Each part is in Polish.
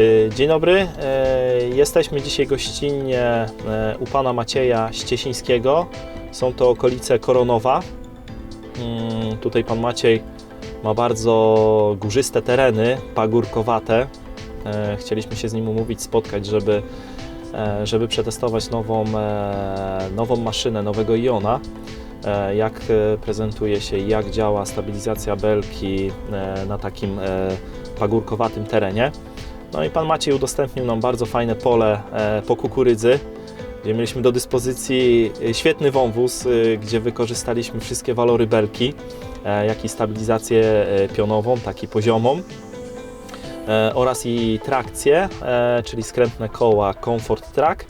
Y, Dzień dobry. E, Jesteśmy dzisiaj gościnnie e, u pana Macieja Ściesińskiego. Są to okolice Koronowa. Mm, Tutaj pan Maciej ma bardzo górzyste tereny, pagórkowate. E, Chcieliśmy się z nim umówić, spotkać, żeby, e, żeby przetestować nową, e, nową maszynę, nowego Iona. E, Jak e, prezentuje się, jak działa stabilizacja belki e, na takim e, pagórkowatym terenie. No i pan Maciej udostępnił nam bardzo fajne pole e, po kukurydzy, gdzie mieliśmy do dyspozycji e, świetny wąwóz, e, gdzie wykorzystaliśmy wszystkie walory belki, jak i stabilizację pionową, tak i poziomą. Oraz i trakcję, czyli skrętne koła Comfort Track.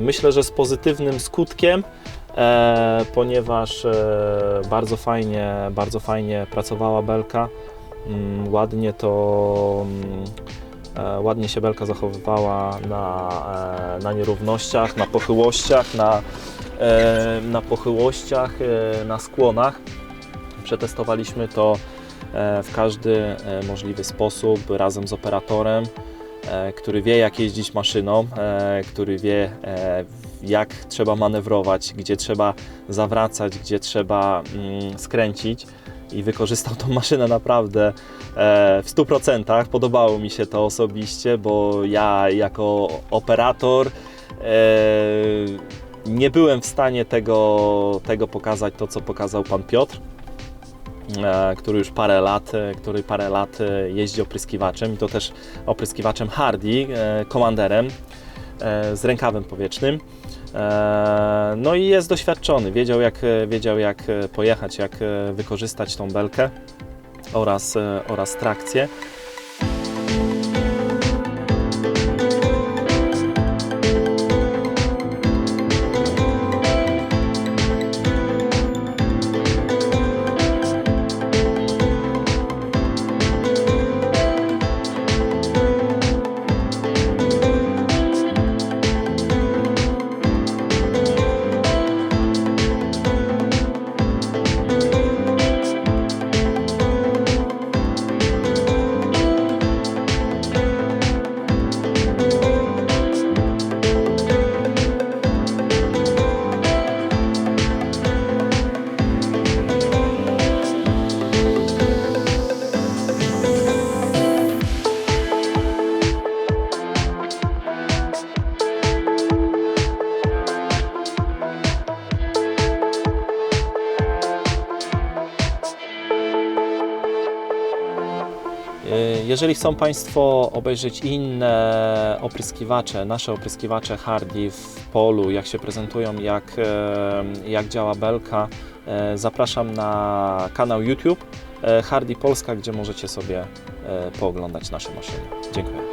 Myślę, że z pozytywnym skutkiem, ponieważ bardzo fajnie, bardzo fajnie pracowała belka. Mm, Ładnie to mm, ładnie się belka zachowywała na, e, na nierównościach, na pochyłościach, na, e, na pochyłościach, e, na skłonach. Przetestowaliśmy to e, w każdy e, możliwy sposób razem z operatorem, e, który wie jak jeździć maszyną, e, który wie e, jak trzeba manewrować, gdzie trzeba zawracać, gdzie trzeba mm, skręcić i wykorzystał tą maszynę naprawdę e, w 100%. Podobało mi się to osobiście, bo ja jako operator e, nie byłem w stanie tego, tego pokazać, to co pokazał pan Piotr, e, który już parę lat, który parę lat jeździ opryskiwaczem i to też opryskiwaczem Hardy, komanderem z rękawem powietrznym. E, No i jest doświadczony, wiedział jak, wiedział jak pojechać, jak e, wykorzystać tą belkę oraz, e, oraz trakcję. Jeżeli chcą Państwo obejrzeć inne opryskiwacze, nasze opryskiwacze Hardy w polu, jak się prezentują, jak, jak działa belka, e, zapraszam na kanał YouTube e, Hardy Polska, gdzie możecie sobie e, pooglądać nasze maszyny. Dziękuję.